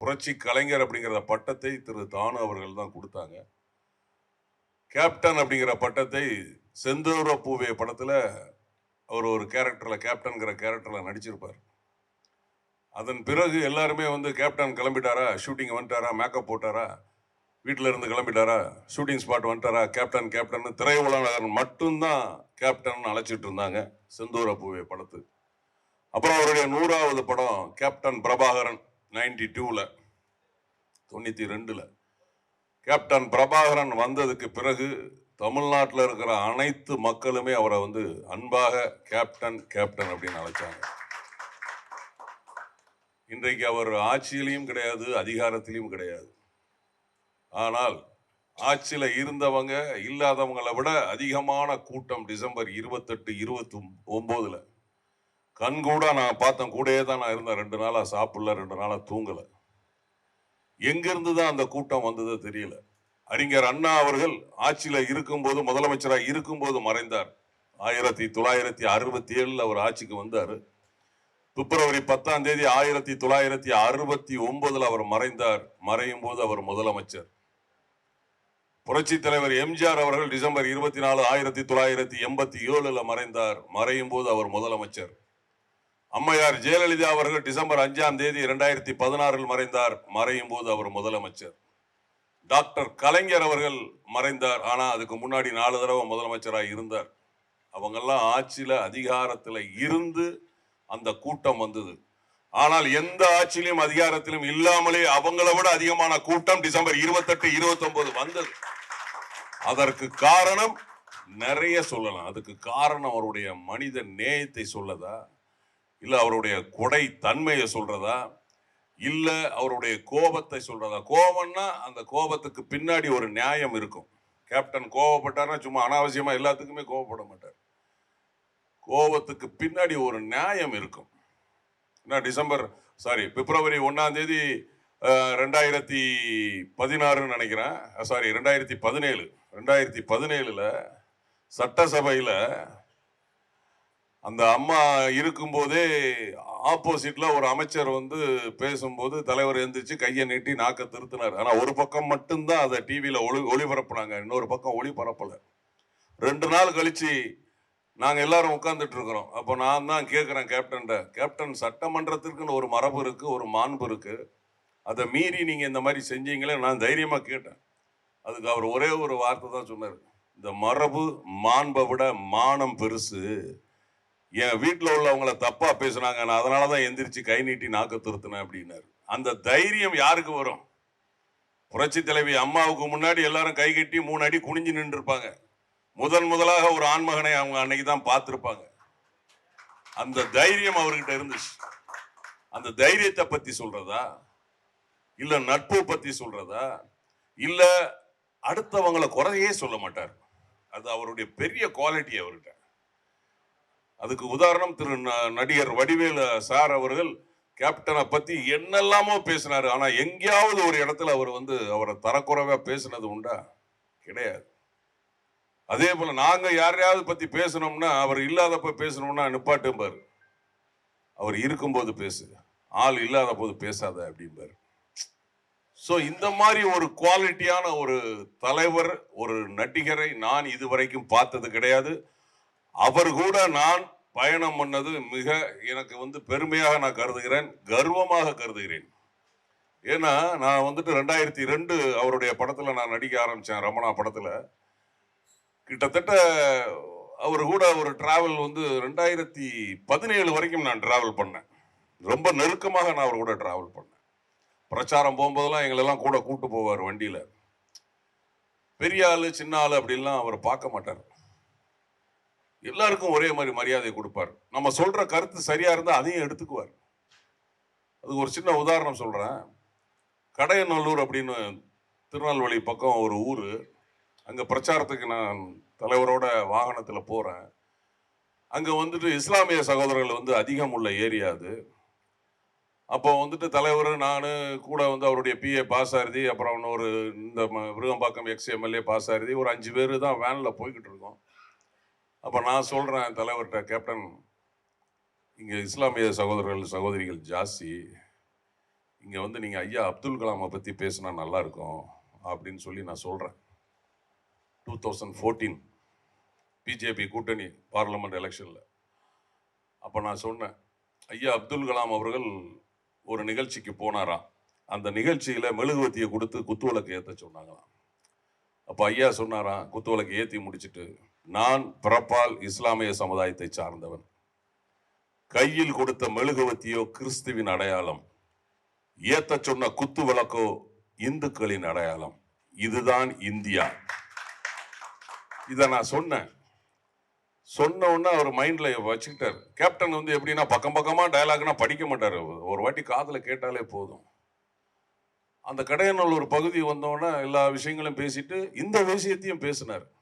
புரட்சி கலைஞர் அப்படிங்கிற பட்டத்தை திரு தானு அவர்கள் தான் கொடுத்தாங்க. கேப்டன் அப்படிங்கிற பட்டத்தை செந்தூர பூவே படத்தில் அவர் ஒரு கேரக்டரில் கேப்டன்கிற கேரக்டரில் நடிச்சிருப்பார். அதன் பிறகு எல்லாருமே வந்து கேப்டன் கிளம்பிட்டாரா ஷூட்டிங் வந்துட்டாரா மேக்கப் போட்டாரா வீட்டில் இருந்து கிளம்பிட்டாரா ஷூட்டிங் ஸ்பாட் வந்துட்டாரா கேப்டன் கேப்டன் திரையுலகன் மட்டும்தான் கேப்டன் அழைச்சிட்டு இருந்தாங்க செந்தூர பூவே படத்து. அப்புறம் அவருடைய நூறாவது படம் கேப்டன் பிரபாகரன். நைன்டி டூவில் தொண்ணூற்றி ரெண்டில் கேப்டன் பிரபாகரன் வந்ததுக்கு பிறகு தமிழ்நாட்டில் இருக்கிற அனைத்து மக்களுமே அவரை வந்து அன்பாக கேப்டன் கேப்டன் அப்படின்னு அழைச்சாங்க. இன்றைக்கு அவர் ஆட்சியிலையும் கிடையாது அதிகாரத்திலையும் கிடையாது. ஆனால் ஆட்சியில் இருந்தவங்க இல்லாதவங்களை விட அதிகமான கூட்டம் டிசம்பர் இருபத்தெட்டு இருபத்தி ஒம்போதில் கண்கூட நான் பார்த்தேன். கூடயே தான் நான் இருந்தேன். ரெண்டு நாளாக சாப்பிடல ரெண்டு நாளாக தூங்கலை. எங்கேருந்து தான் அந்த கூட்டம் வந்ததோ தெரியல. அறிஞர் அண்ணா அவர்கள் ஆட்சியில் இருக்கும்போது முதலமைச்சராக இருக்கும்போது மறைந்தார். ஆயிரத்தி தொள்ளாயிரத்தி அறுபத்தி ஏழில் அவர் ஆட்சிக்கு வந்தார். பிப்ரவரி பத்தாம் தேதி ஆயிரத்தி தொள்ளாயிரத்தி அறுபத்தி ஒன்பதில் அவர் மறைந்தார். மறையும் போது அவர் முதலமைச்சர். புரட்சி தலைவர் எம்ஜிஆர் அவர்கள் டிசம்பர் இருபத்தி நாலு ஆயிரத்தி தொள்ளாயிரத்தி எண்பத்தி ஏழுல மறைந்தார். மறையும் போது அவர் முதலமைச்சர். அம்மையார் ஜெயலலிதா அவர்கள் டிசம்பர் அஞ்சாம் தேதி இரண்டாயிரத்தி பதினாறில் மறைந்தார். மறையும் போது அவர் முதலமைச்சர். டாக்டர் கலைஞர் அவர்கள் மறைந்தார். ஆனால் அதுக்கு முன்னாடி நாலு தடவை முதலமைச்சராக இருந்தார். அவங்கெல்லாம் ஆட்சியில் அதிகாரத்தில் இருந்து அந்த கூட்டம் வந்தது. ஆனால் எந்த ஆட்சியிலும் அதிகாரத்திலும் இல்லாமலே அவங்கள விட அதிகமான கூட்டம் டிசம்பர் இருபத்தெட்டு இருபத்தொன்பது வந்தது. அதற்கு காரணம் நிறைய சொல்லலாம். அதுக்கு காரணம் அவருடைய மனித நேயத்தை சொல்லதா? இல்லை அவருடைய கொடை தன்மையை சொல்கிறதா இல்லை அவருடைய கோபத்தை சொல்கிறதா கோபம்னா அந்த கோபத்துக்கு பின்னாடி ஒரு நியாயம் இருக்கும். கேப்டன் கோபப்பட்டார்னா சும்மா அனாவசியமாக எல்லாத்துக்குமே கோபப்பட மாட்டார். கோபத்துக்கு பின்னாடி ஒரு நியாயம் இருக்கும். என்ன டிசம்பர் சாரி பிப்ரவரி ஒன்றாம் தேதி ரெண்டாயிரத்தி பதினாறுன்னு நினைக்கிறேன். சாரி ரெண்டாயிரத்தி பதினேழு. ரெண்டாயிரத்தி பதினேழில் சட்டசபையில் அந்த அம்மா இருக்கும்போதே ஆப்போசிட்ல ஒரு அமைச்சர் வந்து பேசும்போது தலைவர் எழுந்திரிச்சு கையை நீட்டி நாக்க திருத்தினார். ஆனால் ஒரு பக்கம் மட்டும்தான் அதை டிவியில் ஒளி ஒளிபரப்புனாங்க. இன்னொரு பக்கம் ஒளிபரப்பல ரெண்டு நாள் கழிச்சு நாங்கள் எல்லாரும் உட்காந்துட்டு இருக்கிறோம். அப்போ நான் தான் கேட்குறேன் கேப்டன்கிட்ட கேப்டன் சட்டமன்றத்திற்குன்னு ஒரு மரபு இருக்குது ஒரு மாண்பு இருக்குது அதை மீறி நீங்கள் இந்த மாதிரி செஞ்சீங்களே நான் தைரியமாக கேட்டேன். அதுக்கு அவர் ஒரே ஒரு வார்த்தை தான் சொன்னார். இந்த மரபு மாண்பை விட மானம் பெருசு. என் வீட்டில் உள்ளவங்கள தப்பாக பேசுனாங்க நான் அதனால தான் எந்திரிச்சு கை நீட்டி நாக்க திருத்தினேன் அப்படின்னாரு. அந்த தைரியம் யாருக்கு வரும்? புரட்சி தலைவி அம்மாவுக்கு முன்னாடி எல்லாரும் கை கட்டி மூணு அடி குனிஞ்சு நின்றுருப்பாங்க. முதன் முதலாக ஒரு ஆண்மகனை அவங்க அன்னைக்கு தான் பார்த்துருப்பாங்க. அந்த தைரியம் அவர்கிட்ட இருந்துச்சு. அந்த தைரியத்தை பற்றி சொல்கிறதா இல்லை நட்பு பற்றி சொல்கிறதா இல்லை அடுத்தவங்களை குறையே சொல்ல மாட்டார். அது அவருடைய பெரிய குவாலிட்டி அவர்கிட்ட. அதுக்கு உதாரணம் திரு ந- நடிகர் வடிவேலு சார் அவர்கள் கேப்டனை பத்தி என்னெல்லாமோ பேசினாரு. ஆனா எங்கேயாவது ஒரு இடத்துல அவர் வந்து அவரை தரக்குறைவா பேசினது உண்டா? கிடையாது. அதே போல நாங்க யாரையாவது பத்தி பேசணும்னா அவர் இல்லாதப்ப பேசணும்னா நிப்பாட்டும்பார். அவர் இருக்கும்போது பேசு. ஆள் இல்லாத போது பேசாத அப்படிம்பார். ஸோ இந்த மாதிரி ஒரு குவாலிட்டியான ஒரு தலைவர் ஒரு நடிகரை நான் இதுவரைக்கும் பார்த்தது கிடையாது. அவர் கூட நான் பயணம் பண்ணது மிக எனக்கு வந்து பெருமையாக நான் கருதுகிறேன் கர்வமாக கருதுகிறேன். ஏன்னா நான் வந்துட்டு ரெண்டாயிரத்தி ரெண்டு அவருடைய படத்தில் நான் நடிக்க ஆரம்பித்தேன் ரமணா படத்தில். கிட்டத்தட்ட அவர் கூட ஒரு டிராவல் வந்து ரெண்டாயிரத்தி பதினேழு வரைக்கும் நான் டிராவல் பண்ணேன். ரொம்ப நெருக்கமாக நான் அவர் கூட டிராவல் பண்ணேன். பிரச்சாரம் போகும்போதெல்லாம் எங்களெல்லாம் கூட கூட்டு போவார் வண்டியில். பெரிய ஆளு சின்ன ஆள் அப்படின்லாம் அவர் பார்க்க மாட்டார். எல்லாருக்கும் ஒரே மாதிரி மரியாதை கொடுப்பார். நம்ம சொல்ற கருத்து சரியா இருந்தால் அதையும் எடுத்துக்குவார். அதுக்கு ஒரு சின்ன உதாரணம் சொல்றேன். கடையநல்லூர் அப்படின்னு திருநெல்வேலி பக்கம் ஒரு ஊர். அங்கே பிரச்சாரத்துக்கு நான் தலைவரோட வாகனத்தில் போகிறேன் அங்கே வந்துட்டு இஸ்லாமிய சகோதரர்கள் வந்து அதிகம் உள்ள ஏரியா அது. அப்போ வந்துட்டு தலைவர் நான் கூட வந்து அவருடைய பிஏ பாசாரதி அப்புறம் இன்னொரு இந்த மிருகம்பாக்கம் விருகம்பாக்கம் எக்ஸ் எம்எல்ஏ பாசாரதி ஒரு அஞ்சு பேர் தான் வேனில் போய்கிட்டு இருக்கோம். அப்போ நான் சொல்கிறேன் தலைவர்கிட்ட கேப்டன் இங்கே இஸ்லாமிய சகோதரர்கள் சகோதரிகள் ஜாஸ்தி. இங்கே வந்து நீங்கள் ஐயா அப்துல் கலாமை பற்றி பேசினா நல்லாயிருக்கும் அப்படின்னு சொல்லி நான் சொல்கிறேன் டூ தௌசண்ட் ஃபோர்டீன் பிஜேபி கூட்டணி பார்லமெண்ட் எலெக்ஷனில். அப்போ நான் சொன்னேன் ஐயா அப்துல் கலாம் அவர்கள் ஒரு நிகழ்ச்சிக்கு போனாராம் அந்த நிகழ்ச்சியில் மெழுகுவத்தியை கொடுத்து குத்துவிளக்கு ஏற்ற சொன்னாங்களாம். அப்போ ஐயா சொன்னாராம் குத்துவிளக்கு ஏற்றி முடிச்சிட்டு நான் பிறப்பால் இஸ்லாமிய சமுதாயத்தை சார்ந்தவன். கையில் கொடுத்த மெழுகுவத்தியோ கிறிஸ்துவின் அடையாளம். ஏத்த சொன்ன குத்து விளக்கோ இந்துக்களின் அடையாளம். இதுதான் இந்தியா. இதை நான் சொன்னேன். சொன்ன உடனே அவர் மைண்ட்ல வச்சுக்கிட்டார். கேப்டன் வந்து எப்படின்னா பக்கம் பக்கமா டயலாக்னா படிக்க மாட்டார். ஒரு வாட்டி காதில் கேட்டாலே போதும். அந்த கடையனல் ஒரு பகுதி வந்தோடனே எல்லா விஷயங்களையும் பேசிட்டு இந்த விஷயத்தையும் பேசினார்.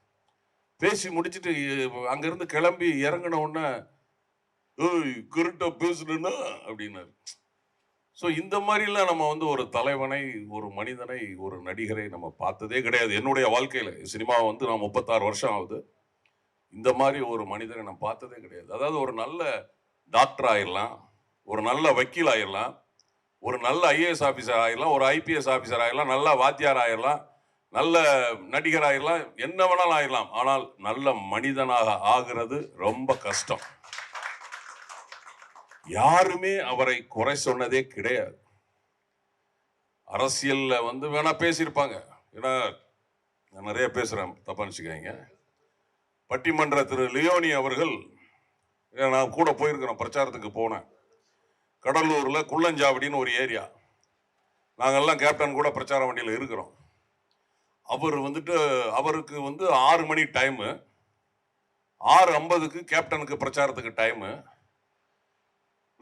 பேசி முடிச்சுட்டு அங்கேருந்து கிளம்பி இறங்கின உடனே ஏய் பேசணுன்னா அப்படின்னாரு. ஸோ இந்த மாதிரிலாம் நம்ம வந்து ஒரு தலைவனை ஒரு மனிதனை ஒரு நடிகரை நம்ம பார்த்ததே கிடையாது. என்னுடைய வாழ்க்கையில் சினிமா வந்து நான் முப்பத்தாறு வருஷம் ஆகுது. இந்த மாதிரி ஒரு மனிதனை நான் பார்த்ததே கிடையாது. அதாவது ஒரு நல்ல டாக்டர் ஆயிடலாம் ஒரு நல்ல வக்கீல் ஆயிடலாம் ஒரு நல்ல ஐஏஎஸ் ஆஃபீஸர் ஆயிடலாம் ஒரு ஐபிஎஸ் ஆஃபீஸர் ஆயிடலாம் நல்ல வாத்தியார் ஆயிடலாம் நல்ல நடிகர் ஆயிடலாம் என்ன வேணாலும் ஆயிடலாம் ஆனால் நல்ல மனிதனாக ஆகிறது ரொம்ப கஷ்டம். யாருமே அவரை குறை சொன்னதே கிடையாது. அரசியலில் வந்து வேணா பேசியிருப்பாங்க. ஏன்னா நான் நிறைய பேசுகிறேன் தப்பா நினச்சிக்காங்க பட்டிமன்ற திரு லியோனி அவர்கள் நான் கூட போயிருக்கிறேன் பிரச்சாரத்துக்கு போனேன். கடலூரில் குள்ளஞ்சாவடின்னு ஒரு ஏரியா. நாங்கள்லாம் கேப்டன் கூட பிரச்சார வண்டியில் இருக்கிறோம். அவர் வந்துட்டு அவருக்கு வந்து ஆறு மணி டைமு ஆறு ஐம்பதுக்கு கேப்டனுக்கு பிரச்சாரத்துக்கு டைமு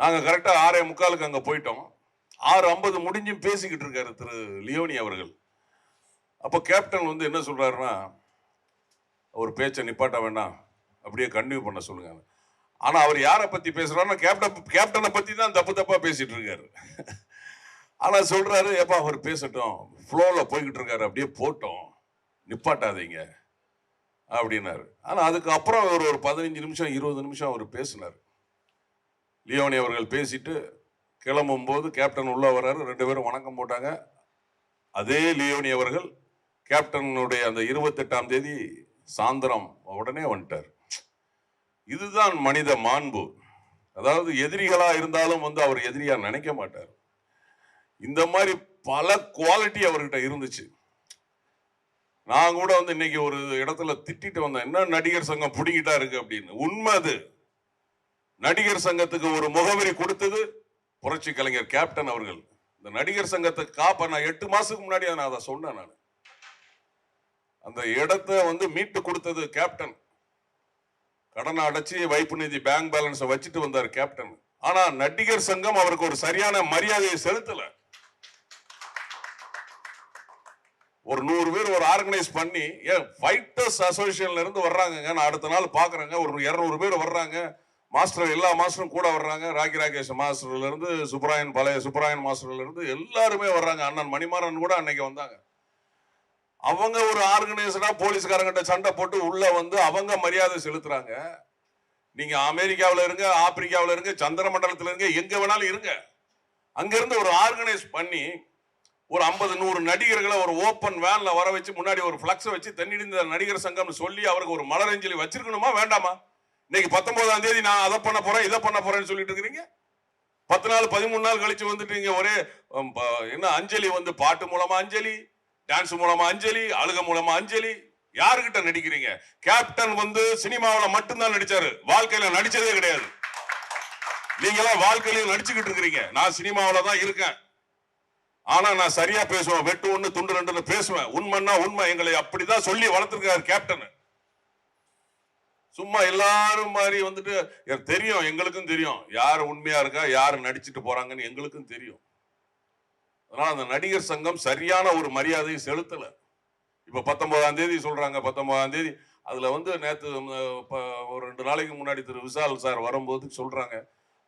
நாங்கள் கரெக்டாக ஆறே முக்காலுக்கு அங்கே போயிட்டோம். ஆறு ஐம்பது முடிஞ்சும் பேசிக்கிட்டு இருக்காரு திரு லியோனி அவர்கள். அப்போ கேப்டன் வந்து என்ன சொல்கிறாருன்னா ஒரு பேச்சை நிப்பாட்ட வேண்டாம். அப்படியே கண்டினியூ பண்ண சொல்லுங்க. ஆனால் அவர் யாரை பற்றி பேசுகிறாருன்னா கேப்டன் கேப்டனை பற்றி தான் தப்பு தப்பாக பேசிகிட்டு இருக்காரு. ஆனால் சொல்கிறாரு ஏப்பா அவர் பேசட்டும். ஃப்ளோவில் போய்கிட்டு இருக்காரு. அப்படியே போட்டோம். நிப்பாட்டாதீங்க. அப்படின்னாரு. ஆனால் அதுக்கப்புறம் அவர் ஒரு பதினஞ்சு நிமிஷம் இருபது நிமிஷம் அவர் பேசினார். லியோனி அவர்கள் பேசிட்டு கிளம்பும் போது கேப்டன் உள்ளே வர்றாரு ரெண்டு பேரும் வணக்கம் போட்டாங்க. அதே லியோனி அவர்கள் கேப்டனுடைய அந்த இருபத்தெட்டாம் தேதி சாயந்தரம் உடனே வந்துட்டார். இதுதான் மனித மாண்பு. அதாவது எதிரிகளாக இருந்தாலும் வந்து அவர் எதிரியாக நினைக்க மாட்டார். இந்த மாதிரி பல குவாலிட்டி அவர்கிட்ட இருந்துச்சு. நான் கூட வந்து இன்னைக்கு ஒரு இடத்துல திட்டிட்டு வந்தேன். என்ன நடிகர் சங்கம் பிடிங்கிட்டா இருக்கு? அப்படின்னு. உண்மை அது. நடிகர் சங்கத்துக்கு ஒரு முகவரி கொடுத்தது புரட்சி கலைஞர் கேப்டன் அவர்கள். இந்த நடிகர் சங்கத்தை காப்ப நான் எட்டு மாசத்துக்கு முன்னாடி நான் அதை சொன்னேன் நான். அந்த இடத்த வந்து மீட்டு கொடுத்தது கேப்டன். கடனை அடைச்சி வைப்பு நிதி பேங்க் பேலன்ஸை வச்சுட்டு வந்தார் கேப்டன். ஆனா நடிகர் சங்கம் அவருக்கு ஒரு சரியான மரியாதையை செலுத்தலை. ஒரு நூறு பேர் ஒரு ஆர்கனைஸ் பண்ணி ஏன் ஃபைட்டர்ஸ் அசோசியேஷன்ல இருந்து வர்றாங்கங்க. நான் அடுத்த நாள் பாக்குறேங்க ஒரு இரநூறு பேர் வர்றாங்க. மாஸ்டர் எல்லா மாஸ்டரும் கூட வர்றாங்க. ராக்கி ராகேஷ் மாஸ்டர்ல இருந்து சுப்ராயன் பழைய சுப்ராயன் மாஸ்டர்ல இருந்து எல்லாருமே வர்றாங்க. அண்ணன் மணிமாறன் கூட அன்னைக்கு வந்தாங்க. அவங்க ஒரு ஆர்கனைசரா போலீஸ்காரங்கிட்ட சண்டை போட்டு உள்ள வந்து அவங்க மரியாதை செலுத்துறாங்க. நீங்க அமெரிக்காவில் இருங்க ஆப்பிரிக்காவில் இருங்க சந்திரமண்டலத்தில் இருங்க எங்க வேணாலும் இருங்க. அங்கேருந்து ஒரு ஆர்கனைஸ் பண்ணி ஒரு ஐம்பது நூறு நடிகர்களை ஒரு ஓப்பன் வேனில் வர வச்சு முன்னாடி ஒரு ஃப்ளக்ஸை வச்சு தண்ணிடிந்த நடிகர் சங்கம்னு சொல்லி அவருக்கு ஒரு மலரஞ்சலி வச்சிருக்கணுமா? வேண்டாமா? இன்னைக்கு பத்தொன்பதாம் தேதி நான் அதை பண்ண போறேன் இதை பண்ண போறேன்னு சொல்லிட்டு இருக்கிறீங்க? பத்து நாள் பதிமூணு நாள் கழிச்சு வந்துட்டு ஒரே என்ன அஞ்சலி வந்து பாட்டு மூலமா அஞ்சலி டான்ஸ் மூலமா அஞ்சலி அழுக மூலமா அஞ்சலி யாருகிட்ட நடிக்கிறீங்க? கேப்டன் வந்து சினிமாவில் மட்டும்தான் நடிச்சாரு. வாழ்க்கையில நடிச்சதே கிடையாது. நீங்களாம் வாழ்க்கையில நடிச்சுக்கிட்டு இருக்கிறீங்க. நான் சினிமாவில் தான் இருக்கேன். ஆனா நான் சரியா பேசுவேன். வெட்டு ஒண்ணு துண்டு ரெண்டுன்னு பேசுவேன். உண்மைன்னா உண்மை. எங்களை அப்படிதான் சொல்லி வளர்த்துருக்காரு கேப்டன். சும்மா எல்லாரும் மாதிரி வந்துட்டு தெரியும் எங்களுக்கும் தெரியும். யார் உண்மையா இருக்கா யார் நடிச்சுட்டு போறாங்கன்னு எங்களுக்கும் தெரியும். அதனால அந்த நடிகர் சங்கம் சரியான ஒரு மரியாதையை செலுத்தல. இப்ப பத்தொன்பதாம் தேதி சொல்றாங்க பத்தொன்பதாம் தேதி. அதுல வந்து நேத்து ஒரு ரெண்டு நாளைக்கு முன்னாடி திரு. விஷால் சார் வரும்போது சொல்றாங்க.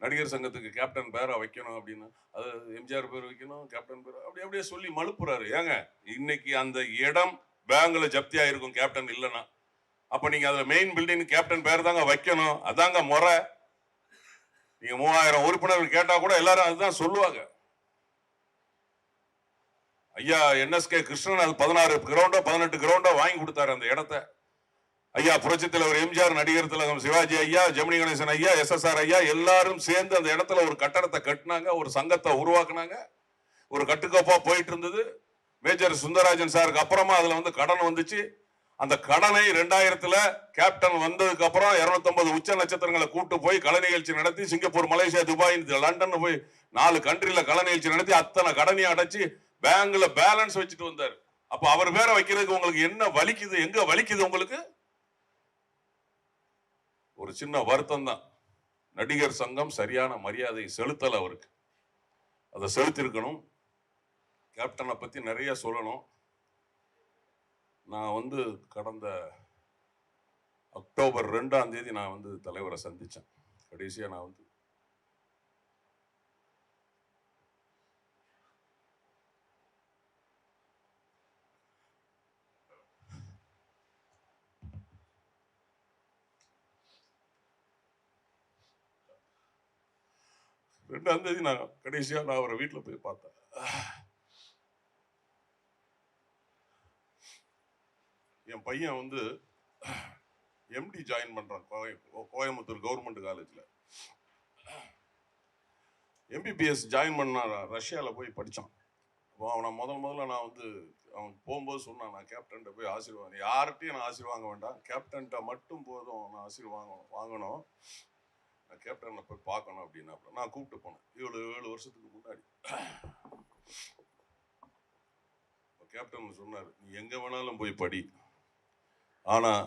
நடிகர் சங்கத்துக்கு கேப்டன் பேரா வைக்கணும் அப்படின்னு அது எம்ஜிஆர் பேர் வைக்கணும் கேப்டன் பேர் அப்படி அப்படியே சொல்லி மழுப்புறாரு. ஏங்க இன்னைக்கு அந்த இடம் பேங்கில் ஜப்தியா இருக்கும் கேப்டன் இல்லைன்னா. அப்போ நீங்கள் அதில் மெயின் பில்டிங் கேப்டன் பேர் தாங்க வைக்கணும். அதாங்க முறை. நீங்கள் மூவாயிரம் உறுப்பினர்கள் கேட்டால் கூட எல்லாரும் அதுதான் சொல்லுவாங்க. ஐயா என்எஸ்கே கிருஷ்ணன் அது பதினாறு கிரவுண்டோ பதினெட்டு கிரவுண்டோ வாங்கி கொடுத்தாரு அந்த இடத்த. ஐயா புரட்சி தலைவர் எம்ஜிஆர் நடிகர் திலகம் சிவாஜி ஐயா ஜெமினி கணேசன் ஐயா எஸ்எஸ்ஆர் ஐயா எல்லாரும் சேர்ந்து அந்த இடத்துல ஒரு கட்டடத்தை கட்டினாங்க ஒரு சங்கத்தை உருவாக்குனாங்க. ஒரு கட்டுக்கோப்பா போயிட்டு இருந்தது மேஜர் சுந்தரராஜன் சாருக்கு அப்புறமா அதுல வந்து கடன் வந்துச்சு. அந்த கடனை ரெண்டாயிரத்துல கேப்டன் வந்ததுக்கு அப்புறம் 250 உச்ச நட்சத்திரங்களை கூட்டு போய் கலை நிகழ்ச்சி நடத்தி சிங்கப்பூர் மலேசியா துபாய் இந்த லண்டன் போய் நாலு கண்ட்ரில கலை நிகழ்ச்சி நடத்தி அத்தனை கடனையும் அடைச்சு பேங்க்ல பேலன்ஸ் வச்சுட்டு வந்தார். அப்ப அவர் பேரை வைக்கிறதுக்கு உங்களுக்கு என்ன வலிக்குது? எங்க வலிக்குது உங்களுக்கு? ஒரு சின்ன வருத்தம் தான் நடிகர் சங்கம் சரியான மரியாதை செலுத்தலை அவருக்கு. அதை செலுத்திருக்கணும் கேப்டனை பற்றி நிறைய சொல்லணும். நான் வந்து கடந்த அக்டோபர் ரெண்டாம் தேதி நான் வந்து தலைவரை சந்தித்தேன் கடைசியாக நான் வந்து ரெண்டாம் தேதி நான் கடைசியாக நான் அவரை வீட்டில் போய் பார்த்தேன். என் பையன் வந்து எம்டி ஜாயின் பண்ணுறான் கோயம்புத்தூர் கவர்மெண்ட் காலேஜில் எம்பிபிஎஸ் ஜாயின் பண்ண ரஷ்யாவில் போய் படித்தான் அப்போ அவனை முதல் முதல்ல நான் வந்து அவன் போகும்போது சொன்னான் நான் கேப்டன்ட்ட போய் ஆசீர்வாதம். யார்கிட்டையும் நான் ஆசீர்வாங்க வேண்டாம். கேப்டன்ட்ட மட்டும் போதும் நான் ஆசீர்வாங்க வாங்கணும். நான் கேப்டனை போய் பார்க்கணும் அப்படின்னா அப்புறம் நான் கூப்பிட்டு போனேன். ஏழு ஏழு வருஷத்துக்கு முன்னாடி. கேப்டன் சொன்னார் நீ எங்கே வேணாலும் போய் படி. ஆனால்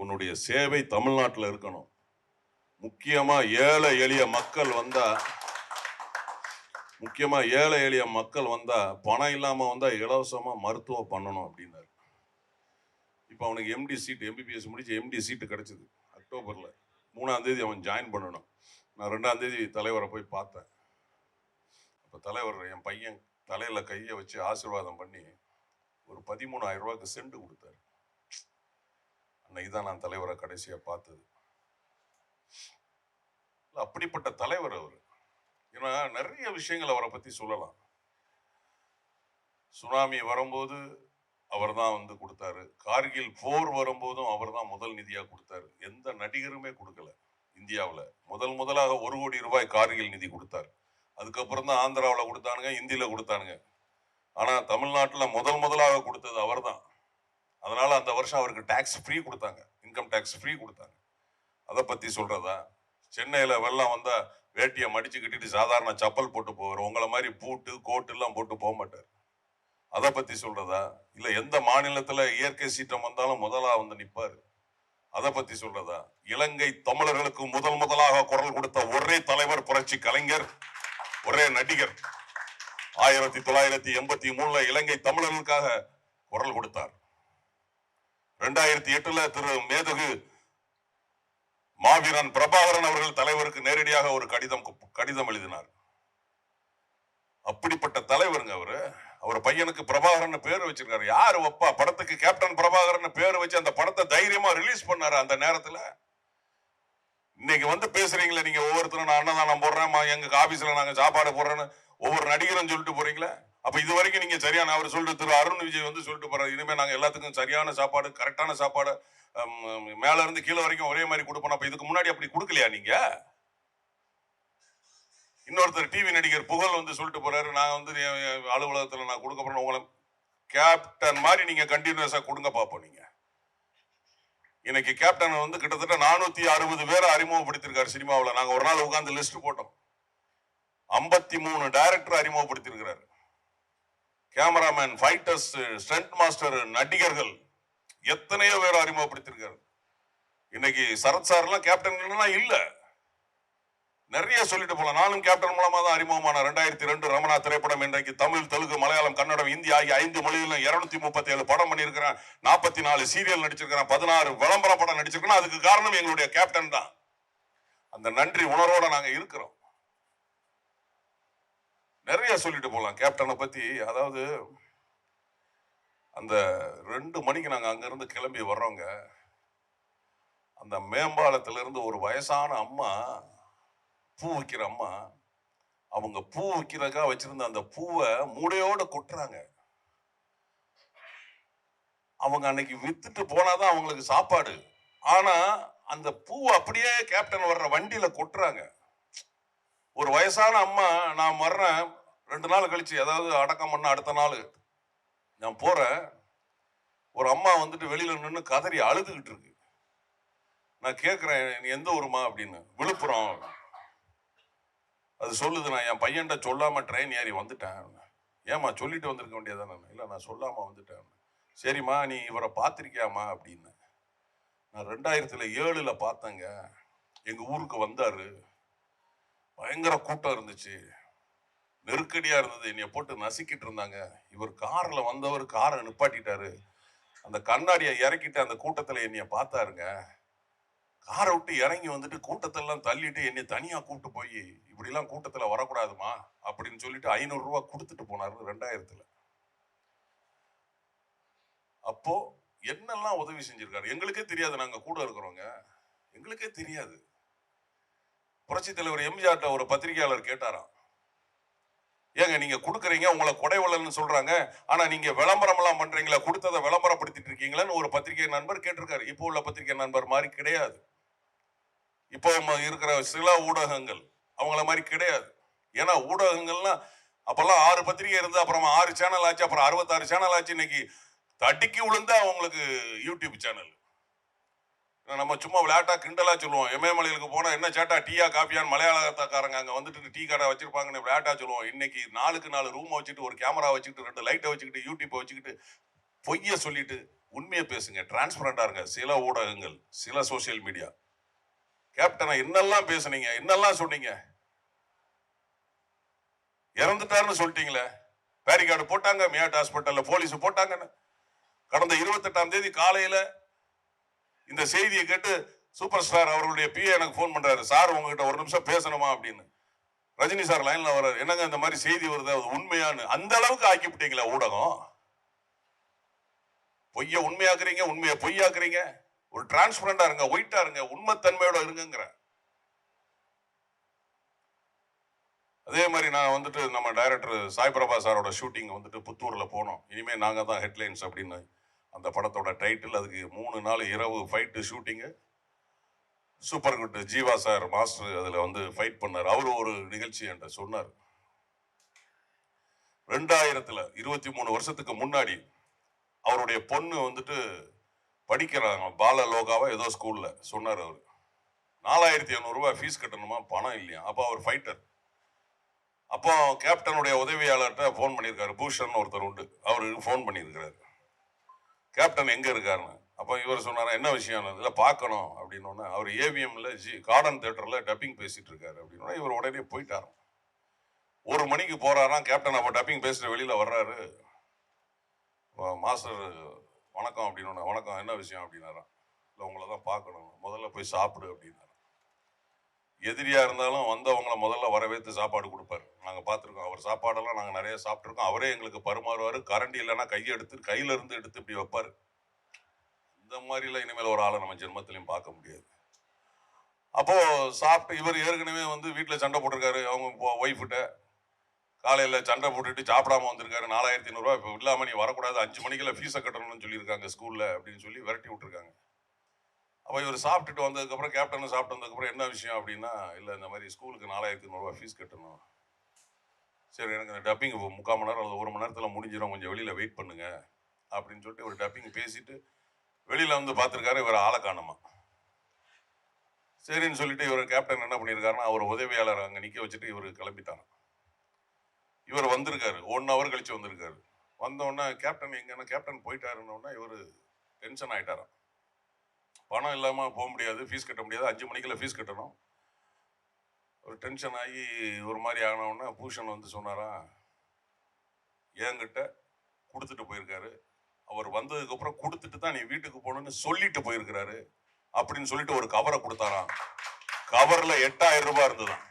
உன்னுடைய சேவை தமிழ்நாட்டில் இருக்கணும். முக்கியமாக ஏழை எளிய மக்கள் வந்தால் முக்கியமாக ஏழை எளிய மக்கள் வந்தால் பணம் இல்லாமல் வந்தால் இலவசமாக மருத்துவம் பண்ணணும் அப்படின்னாரு. இப்போ அவனுக்கு எம்டி சீட் எம்பிபிஎஸ் முடிச்சு எம்டி சீட்டு கிடச்சிது அக்டோபரில். மூணாம் தேதி அவன் ஜாயின் பண்ணணும். நான் ரெண்டாம் தேதி தலைவரை போய் பார்த்தேன். அப்போ தலைவர் என் பையன் தலையில் கையை வச்சு ஆசீர்வாதம் பண்ணி ஒரு பதிமூணாயிரம் ரூபாய்க்கு செண்டு கொடுத்தாரு. அன்னைக்கு தான் நான் தலைவரை கடைசியாக பார்த்தது. அப்படிப்பட்ட தலைவர் அவர். ஏன்னா நிறைய விஷயங்கள் அவரை பற்றி சொல்லலாம். சுனாமி வரும்போது அவர் தான் வந்து கொடுத்தாரு. கார்கில் போர் வரும்போதும் அவர் தான் முதல் நிதியாக கொடுத்தாரு. எந்த நடிகருமே கொடுக்கல இந்தியாவில். முதல் முதலாக ஒரு கோடி ரூபாய் கார்கில் நிதி கொடுத்தாரு. அதுக்கப்புறம் தான் ஆந்திராவில் கொடுத்தானுங்க இந்தியில் கொடுத்தானுங்க. ஆனால் தமிழ்நாட்டில் முதல் முதலாக கொடுத்தது அவர் தான். அதனால் அந்த வருஷம் அவருக்கு டேக்ஸ் ஃப்ரீ கொடுத்தாங்க. இன்கம் டேக்ஸ் ஃப்ரீ கொடுத்தாங்க. அதை பற்றி சொல்கிறதா சென்னையில் வெள்ளம் வந்தால் வேட்டியை மடிச்சு கட்டிட்டு சாதாரண சப்பல் போட்டு போவார். உங்களை மாதிரி பூட்டு கோட்டு எல்லாம் போட்டு போக மாட்டார். அதை பத்தி சொல்றதா? இல்ல எந்த மாநிலத்துல இயற்கை சீற்றம் வந்தாலும் முதலா வந்து நிப்பாரு. அதை பத்தி சொல்றதா? இலங்கை தமிழர்களுக்கு முதல் முதலாக குரல் கொடுத்த ஒரே தலைவர் புரட்சி கலைஞர் ஒரே நடிகர். ஆயிரத்தி தொள்ளாயிரத்தி எண்பத்தி மூணுல இலங்கை தமிழர்களுக்காக குரல் கொடுத்தார். ரெண்டாயிரத்தி எட்டுல திரு மேதகு மாவீரன் பிரபாகரன் அவர்கள் தலைவருக்கு நேரடியாக ஒரு கடிதம் கடிதம் எழுதினார். அப்படிப்பட்ட தலைவருங்க அவரு. ஒரு பையனுக்கு பிரபாகரன் பேர் வச்சிருக்காரு. யார் வப்பா படத்துக்கு கேப்டன் பிரபாகரன் பேர் வச்சு அந்த படத்தை தைரியமா ரிலீஸ் பண்ணாரு அந்த நேரத்துல. இன்னைக்கு வந்து பேசுறீங்களே நீங்க ஒவ்வொருத்தரும் நான் அன்னதானம் போடுறேன் மா- எங்க ஆபீஸ்ல நாங்க சாப்பாடு போடுறேன்னு ஒவ்வொரு நடிகரும் சொல்லிட்டு போறீங்களே? அப்ப இது வரைக்கும் நீங்க சரியான அவர் சொல்லிட்டு திரு அருண் விஜய் வந்து சொல்லிட்டு போறாரு. இனிமே நாங்க எல்லாத்துக்கும் சரியான சாப்பாடு கரெக்டான சாப்பாடு மேல இருந்து கீழே வரைக்கும் ஒரே மாதிரி கொடுப்போம். அப்ப இதுக்கு முன்னாடி அப்படி கொடுக்கலையா நீங்க? இன்னொருத்தர் டிவி நடிகர் புகழ் வந்து சொல்லிட்டு போறாரு நான் வந்து என் நான் கொடுக்க போறேன் உங்களை கேப்டன் மாதிரி நீங்க கண்டினியூஸா கொடுங்க பார்ப்போம் நீங்க. இன்னைக்கு கேப்டன் வந்து கிட்டத்தட்ட நானூத்தி அறுபது பேரை அறிமுகப்படுத்திருக்காரு சினிமாவில். நாங்க ஒரு நாள் உட்காந்து லிஸ்ட் போட்டோம். ஐம்பத்தி மூணு டைரக்டர் அறிமுகப்படுத்தியிருக்கிறாரு. கேமராமேன் ஃபைட்டர்ஸ் ஸ்டண்ட் மாஸ்டர் நடிகர்கள் எத்தனையோ பேர் அறிமுகப்படுத்தியிருக்காரு. இன்னைக்கு சரத் சார்லாம் கேப்டன் இல்லை. நிறைய சொல்லிட்டு போகலாம் நானும் கேப்டன் மூலமா தான் அறிமுகமான ரெண்டாயிரத்தி ரெண்டு ரமணா திரைப்படம் இன்றைக்கு தமிழ் தெலுங்கு மலையாளம் கன்னடம் இந்தி ஆகிய ஐந்து மொழிகளிலும் இருநூத்தி முப்பத்தி ஏழு படம் பண்ணியிருக்கிறேன். நாற்பத்தி நாலு சீரியல் நடிச்சிருக்கிறேன். பதினாறு விளம்பர படம் நடிச்சிருக்கிறேன். அதுக்கு காரணம் எங்களுடைய கேப்டன் தான். அந்த நன்றி உணர்வோட நாங்க இருக்கிறோம். நிறைய சொல்லிட்டு போகலாம் கேப்டனை பத்தி. அதாவது அந்த ரெண்டு மணிக்கு நாங்க அங்கேருந்து கிளம்பி வர்றோங்க. அந்த மேம்பாலத்திலிருந்து ஒரு வயசான அம்மா பூ வைக்கிற அம்மா அவங்க பூ வைக்கிறக்கா வச்சிருந்த அந்த பூவை மூடையோட கொட்டுறாங்க. அவங்க அன்னைக்கு வித்துட்டு போனாதான் அவங்களுக்கு சாப்பாடு. ஆனா அந்த பூ அப்படியே கேப்டன் வர்ற வண்டியில கொட்டுறாங்க. ஒரு வயசான அம்மா நான் வர்றேன் ரெண்டு நாள் கழிச்சு அதாவது அடக்கம் பண்ண அடுத்த நாள் நான் போறேன். ஒரு அம்மா வந்துட்டு வெளியில நின்று கதறி அழுதுகிட்டு இருக்கு. நான் கேட்குறேன் நீ எந்த ஊருமா அப்படின்னு விழுப்புரம். அது சொல்லுது நான் என் பையன்கிட்ட சொல்லாமல் ட்ரெயின் ஏறி வந்துட்டேன். ஏம்மா சொல்லிட்டு வந்திருக்க வேண்டியதானே இல்லை நான் சொல்லாமல் வந்துட்டேன். சரிம்மா நீ இவரை பார்த்துருக்கியாமா அப்படின்னு. நான் ரெண்டாயிரத்தில் ஏழில் பார்த்தேங்க. எங்கள் ஊருக்கு வந்தார். பயங்கர கூட்டம் இருந்துச்சு. நெருக்கடியாக இருந்தது. என்னை போட்டு நசுக்கிட்டு இருந்தாங்க. இவர் காரில் வந்தவர் காரை நிப்பாட்டிட்டாரு. அந்த கண்ணாடியை இறக்கிட்டு அந்த கூட்டத்தில் என்னைய பார்த்தாருங்க. காரை விட்டு இறங்கி வந்துட்டு கூட்டத்தெல்லாம் தள்ளிட்டு என்னை தனியாக கூப்பிட்டு போய் இப்படிலாம் கூட்டத்தில் வரக்கூடாதுமா? அப்படின்னு சொல்லிட்டு ஐநூறுரூவா கொடுத்துட்டு போனார் ரெண்டாயிரத்தில். அப்போ என்னெல்லாம் உதவி செஞ்சிருக்காரு? எங்களுக்கே தெரியாது நாங்கள் கூட இருக்கிறோங்க எங்களுக்கே தெரியாது. புரட்சி தலைவர் எம்ஜிஆர்ட்ட ஒரு பத்திரிகையாளர் கேட்டாராம். ஏங்க நீங்க கொடுக்குறீங்க உங்களை கொடைவள்ளல்னு சொல்றாங்க. ஆனா நீங்க விளம்பரம் எல்லாம் பண்றீங்களா கொடுத்ததை விளம்பரப்படுத்திட்டு இருக்கீங்களான்னு ஒரு பத்திரிகை நண்பர் கேட்டிருக்காரு. இப்போ உள்ள பத்திரிகை நண்பர் மாதிரி கிடையாது. இப்போ இருக்கிற சில ஊடகங்கள் அவங்கள மாதிரி கிடையாது. ஏன்னா ஊடகங்கள்லாம் அப்போல்லாம் ஆறு பத்திரிகை இருந்து அப்புறமா ஆறு சேனல் ஆச்சு அப்புறம் அறுபத்தாறு சேனல் ஆச்சு இன்னைக்கு. தட்டிக்கு விழுந்தா அவங்களுக்கு யூடியூப் சேனல் நம்ம சும்மா விளையாட்டா கிண்டலா சொல்லுவோம். எமயமலைகளுக்கு போனா என்ன சேட்டா டீயா காப்பியான்னு மலையாளத்தாக்காரங்க அங்க வந்துட்டு டீ கடை வச்சிருப்பாங்கன்னு விளையாட்டா சொல்லுவோம். இன்னைக்கு நாலுக்கு நாலு ரூம் வச்சுட்டு ஒரு கேமரா வச்சுக்கிட்டு ரெண்டு லைட்டை வச்சுக்கிட்டு யூடியூப் வச்சுக்கிட்டு பொய்ய சொல்லிட்டு உண்மையை பேசுங்க. டிரான்ஸ்பரண்டா இருங்க. சில ஊடகங்கள் சில சோஷியல் மீடியா கேப்டனை என்னெல்லாம் பேசுனீங்க? என்னெல்லாம் சொன்னீங்க? இறந்துட்டாருன்னு சொல்லிட்டீங்களே? பேரிகார்டு போட்டாங்க மியாட் ஹாஸ்பிட்டலில் போலீஸ் போட்டாங்கன்னு. கடந்த இருபத்தெட்டாம் தேதி காலையில் இந்த செய்தியை கேட்டு சூப்பர் ஸ்டார் அவர்களுடைய பிஏ எனக்கு ஃபோன் பண்ணுறாரு சார் உங்ககிட்ட ஒரு நிமிஷம் பேசணுமா? அப்படின்னு. ரஜினி சார் லைனில் வர்றாரு. என்னங்க இந்த மாதிரி செய்தி வருது? அது உண்மையான்னு? அந்த அளவுக்கு ஆக்கிவிட்டீங்களா ஊடகம்? பொய்ய உண்மையாக்குறீங்க உண்மையை பொய்யாக்குறீங்க. ஒரு டிரான்ஸ்பரண்டா இருங்க ஒயிட்டா இருங்க உண்மைத்தன்மையோட இருங்கங்கிற. அதே மாதிரி நான் வந்துட்டு நம்ம டைரக்டர் சாய் பிரபா சாரோட ஷூட்டிங் வந்துட்டு புத்தூரில் போனோம். இனிமேல் நாங்கள் தான் ஹெட்லைன்ஸ் அப்படின்னு அந்த படத்தோட டைட்டில் அதுக்கு மூணு நாள் இரவு fight shooting super good Jeeva sir master அதில் வந்து ஃபைட் பண்ணார். அவர் ஒரு நிகழ்ச்சி என்கிட்ட சொன்னார். ரெண்டாயிரத்தில் இருபத்தி மூணு வருஷத்துக்கு முன்னாடி அவருடைய பொண்ணு வந்துட்டு படிக்கிறாங்க பாலலோகாவை ஏதோ ஸ்கூலில் சொன்னார் அவர். நாலாயிரத்தி ஐநூறுரூவா ஃபீஸ் கட்டணுமா? பணம் இல்லையா? அப்போ அவர் ஃபைட்டர் அப்போ கேப்டனுடைய உதவியாளர்கிட்ட ஃபோன் பண்ணியிருக்காரு. பூஷன் ஒருத்தர் உண்டு. அவருக்கு ஃபோன் பண்ணியிருக்கிறாரு. கேப்டன் எங்கே இருக்காருன்னு. அப்போ இவர் சொன்னாரா என்ன விஷயம்? இதில் பார்க்கணும். அப்படின்னு அவர் ஏவிஎம்ல ஜி கார்டன் தேட்டரில் டப்பிங் பேசிகிட்டு இருக்காரு. அப்படின்னா இவர் உடனே போயிட்டாராம். ஒரு மணிக்கு போகிறாராம் கேப்டன் அப்போ டப்பிங் பேசிட்டு வெளியில் வர்றாரு. மாஸ்டர் வணக்கம். அப்படின்னு வணக்கம். என்ன விஷயம்? அப்படின்னாராம். இல்லை உங்களை தான் பார்க்கணும். முதல்ல போய் சாப்பிடு. அப்படின்னு எதிரியாக இருந்தாலும் வந்தவங்கள முதல்ல வரவேற்று சாப்பாடு கொடுப்பாரு. நாங்கள் பார்த்துருக்கோம். அவர் சாப்பாடெல்லாம் நாங்கள் நிறைய சாப்பிட்ருக்கோம் அவரே எங்களுக்கு பருமாறுவார். கரண்டி இல்லைன்னா கையை எடுத்து கையிலேருந்து எடுத்து இப்படி வைப்பார். இந்த மாதிரிலாம் இனிமேல் ஒரு ஆளை நம்ம ஜென்மத்திலையும் பார்க்க முடியாது. அப்போது சாப்பிட்டு இவர் ஏற்கனவே வந்து வீட்டில் சண்டை போட்டிருக்காரு. அவங்க ஒய்ஃபிட்ட. காலையில் சண்டை போட்டுட்டு சாப்பிடாம வந்திருக்காரு. நாலாயிரத்தி ஐநூறுரூவா இப்போ இல்லாமல் நீ வரக்கூடாது. அஞ்சு மணிக்கெல்லாம் ஃபீஸை கட்டணும்னு சொல்லியிருக்காங்க ஸ்கூலில் அப்படின்னு சொல்லி விரட்டி விட்டுருக்காங்க. அப்போ இவர் சாப்பிட்டுட்டு வந்ததுக்கப்புறம் கேப்டன் சாப்பிட்டு வந்ததுக்கப்புறம் என்ன விஷயம் அப்படின்னா இல்லை இந்த மாதிரி ஸ்கூலுக்கு நாலாயிரத்தி ஐநூறுரூவா ஃபீஸ் கட்டணும். சரி எனக்கு இந்த டப்பிங் முக்கால் மணி நேரம் அல்லது ஒரு மணி நேரத்தில் முடிஞ்சிடும் கொஞ்சம் வெளியில் வெயிட் பண்ணுங்க. அப்படின்னு சொல்லிட்டு ஒரு டப்பிங் பேசிட்டு வெளியில் வந்து பார்த்துருக்காரு இவர் ஆளை காணுமா. சரின்னு சொல்லிட்டு இவர் கேப்டன் என்ன பண்ணியிருக்காருன்னா அவர் உதவியாளர் அங்கே நிற்க வச்சுட்டு இவர் கிளம்பிட்டாங்க இவர் வந்திருக்காரு ஒன் ஹவர் கழிச்சு வந்திருக்காரு. வந்தோடனே கேப்டன் எங்கன்னா கேப்டன் போயிட்டாருன்னு இவர் டென்ஷன் ஆகிட்டாரான் பணம் இல்லாமல் போக முடியாது ஃபீஸ் கட்ட முடியாது. அஞ்சு மணிக்கெல்லாம் ஃபீஸ் கட்டணும். ஒரு டென்ஷன் ஆகி ஒரு மாதிரி ஆனவுடனே பூஷன் வந்து சொன்னாரா என்கிட்ட கொடுத்துட்டு போயிருக்காரு. அவர் வந்ததுக்கப்புறம் கொடுத்துட்டு தான் நீ வீட்டுக்கு போகணும்னு சொல்லிட்டு போயிருக்கிறாரு அப்படின்னு சொல்லிட்டு ஒரு கவரை கொடுத்தாராம். கவரில் எட்டாயிரம் ரூபாய் இருந்ததுதான்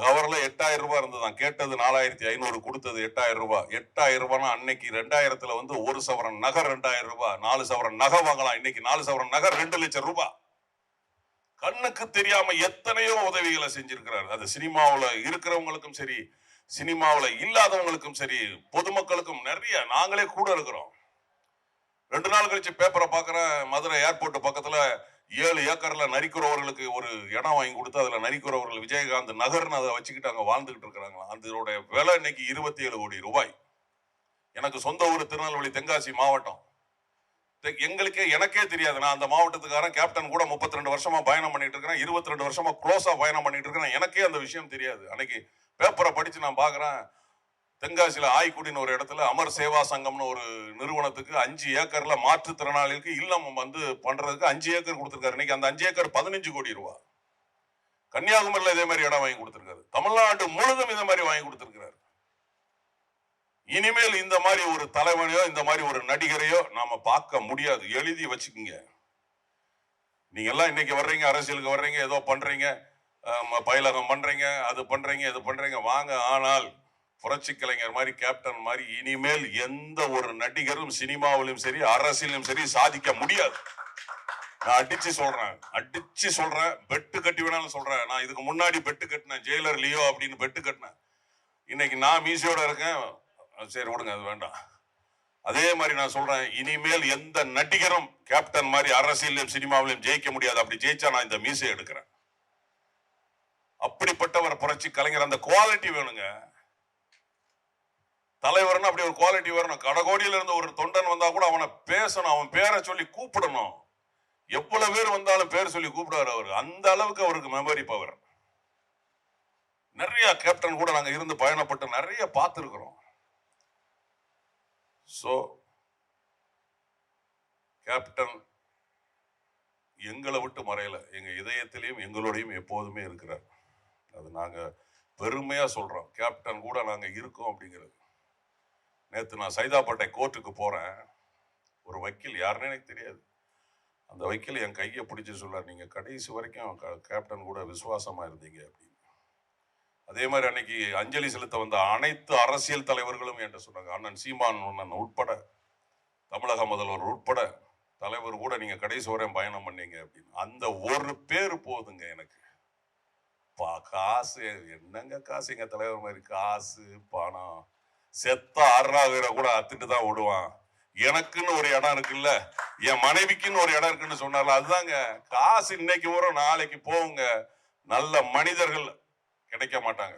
கவர்ல எட்டாயிரம் ரூபாய் இருந்ததாம். கேட்டது நாலாயிரத்தி ஐநூறு கொடுத்தது எட்டாயிரம் ரூபாய். எட்டாயிரம் ரூபாய்னா அன்னைக்கு ரெண்டாயிரத்துல வந்து ஒரு சவரன் நகை ரெண்டாயிரம் ரூபாய் நாலு சவரன் நகை வாங்கலாம் இன்னைக்கு நாலு சவரன் நகை ரெண்டு லட்சம் ரூபாய். கண்ணுக்கு தெரியாம எத்தனையோ உதவிகளை செஞ்சிருக்கிறார் அது சினிமாவுல இருக்கிறவங்களுக்கும் சரி சினிமாவுல இல்லாதவங்களுக்கும் சரி பொதுமக்களுக்கும் நிறைய நாங்களே கூட இருக்கிறோம். ரெண்டு நாள் கழிச்சு பேப்பரை பார்க்குறேன் மதுரை ஏர்போர்ட் பக்கத்துல ஏழு ஏக்கர்ல நரிக்குறவர்களுக்கு ஒரு இடம் வாங்கி கொடுத்து அதுல நரிக்குறவர்கள் விஜயகாந்த் நகர்னு அதை வச்சுக்கிட்டு அங்க வாழ்ந்துகிட்டு இருக்கிறாங்களா? அதோட விலை இன்னைக்கு இருபத்தி ஏழு கோடி ரூபாய். எனக்கு சொந்த ஊர் திருநெல்வேலி தென்காசி மாவட்டம். எங்களுக்கே எனக்கே தெரியாது. நான் அந்த மாவட்டத்துக்காரன் கேப்டன் கூட 32 ரெண்டு வருஷமா பயணம் பண்ணிட்டு இருக்கிறேன். 22 ரெண்டு வருஷமா க்ளோஸா பயணம் பண்ணிட்டு இருக்கிறேன். எனக்கே அந்த விஷயம் தெரியாது. அன்னைக்கு பேப்பரை படிச்சு நான் பாக்குறேன். தென்காசியில ஆய்க்குடின்னு ஒரு இடத்துல அமர் சேவா சங்கம்னு ஒரு நிறுவனத்துக்கு அஞ்சு ஏக்கர்ல மாற்றுத்திறனாளிகளுக்கு இல்லம் வந்து பண்றதுக்கு அஞ்சு ஏக்கர் கொடுத்துருக்காரு. இன்னைக்கு அந்த அஞ்சு ஏக்கர் பதினஞ்சு கோடி ரூபா. கன்னியாகுமரியில் இதே மாதிரி இடம் வாங்கி கொடுத்துருக்காரு. தமிழ்நாடு முழுதும் இதே மாதிரி வாங்கி கொடுத்திருக்கிறாரு. இனிமேல் இந்த மாதிரி ஒரு தலைவனையோ இந்த மாதிரி ஒரு நடிகரையோ நாம பார்க்க முடியாது. எழுதி வச்சுக்கோங்க. நீங்க எல்லாம் இன்னைக்கு வர்றீங்க அரசியலுக்கு வர்றீங்க ஏதோ பண்றீங்க பயிலகம் பண்றீங்க அது பண்றீங்க இது பண்றீங்க வாங்க. ஆனால் புரட்சி கலைஞர் மாதிரி கேப்டன் மாதிரி இனிமேல் எந்த ஒரு நடிகரும் சினிமாவிலும் சரி அரசியலும் சரி சாதிக்க முடியாது. நான் அடிச்சு சொல்றேன். அடிச்சு சொல்றேன். பெட்டு கட்டி வேணாலும் சொல்றேன். நான் இதுக்கு முன்னாடி பெட்டு கட்டினேன். ஜெயிலர் லியோ அப்படின்னு பெட்டு கட்டினேன். இன்னைக்கு நான் மீசியோட இருக்கேன். சரி விடுங்க. அது வேண்டாம். அதே மாதிரி நான் சொல்றேன். இனிமேல் எந்த நடிகரும் கேப்டன் மாதிரி அரசியலையும் சினிமாவிலையும் ஜெயிக்க முடியாது. அப்படி ஜெயிச்சா நான் இந்த மீசை எடுக்கிறேன். அப்படிப்பட்டவர் புரட்சி கலைஞர். அந்த குவாலிட்டி வேணுங்க. தலைவர்னு அப்படி ஒரு குவாலிட்டி வரணும். கடகோடியில் இருந்த ஒரு தொண்டன் வந்தா கூட அவனை பேசணும். அவன் பேரை சொல்லி கூப்பிடணும். எவ்வளவு பேர் வந்தாலும் பேர் சொல்லி கூப்பிடுவார் அவர். அந்த அளவுக்கு அவருக்கு மெமரி பவர் நிறைய கேப்டன் கூட நாங்கள் இருந்து பயணப்பட்டு நிறைய பார்த்துருக்குறோம். ஸோ கேப்டன் எங்களை விட்டு மறையல. எங்கள் இதயத்திலையும் எங்களோடையும் எப்போதுமே இருக்கிறார். அது நாங்கள் பெருமையாக சொல்கிறோம் கேப்டன் கூட நாங்கள் இருக்கோம் அப்படிங்கிறது. நேற்று நான் சைதாப்பேட்டை கோர்ட்டுக்கு போகிறேன் ஒரு வக்கீல் யாருன்னு எனக்கு தெரியாது. அந்த வக்கீல் என் கையை பிடிச்சி சொல்லார் நீங்கள் கடைசி வரைக்கும் க- கேப்டன் கூட விசுவாசமாக இருந்தீங்க அப்படின்னு. அதே மாதிரி அன்னைக்கு அஞ்சலி செலுத்த வந்த அனைத்து அரசியல் தலைவர்களும் என்கிட்ட சொன்னாங்க அண்ணன் சீமான் அண்ணன் உட்பட தமிழக முதல்வர் உட்பட தலைவர் கூட நீங்கள் கடைசி வரையும் பயணம் பண்ணீங்க அப்படின்னு. அந்த ஒரு பேர் போதுங்க எனக்கு. பா காசு என்னங்க காசு? எங்கள் தலைவர் மாதிரி காசு பணம் செத்த அருணாகிற கூட அத்துட்டு தான் விடுவான் எனக்குன்னு ஒரு இடம் இருக்குல்ல என் மனைவிக்குன்னு ஒரு இடம் இருக்குன்னு சொன்னால அதுதாங்க. காசு இன்னைக்கு வரும் நாளைக்கு போகுங்க. நல்ல மனிதர்கள் கிடைக்க மாட்டாங்க.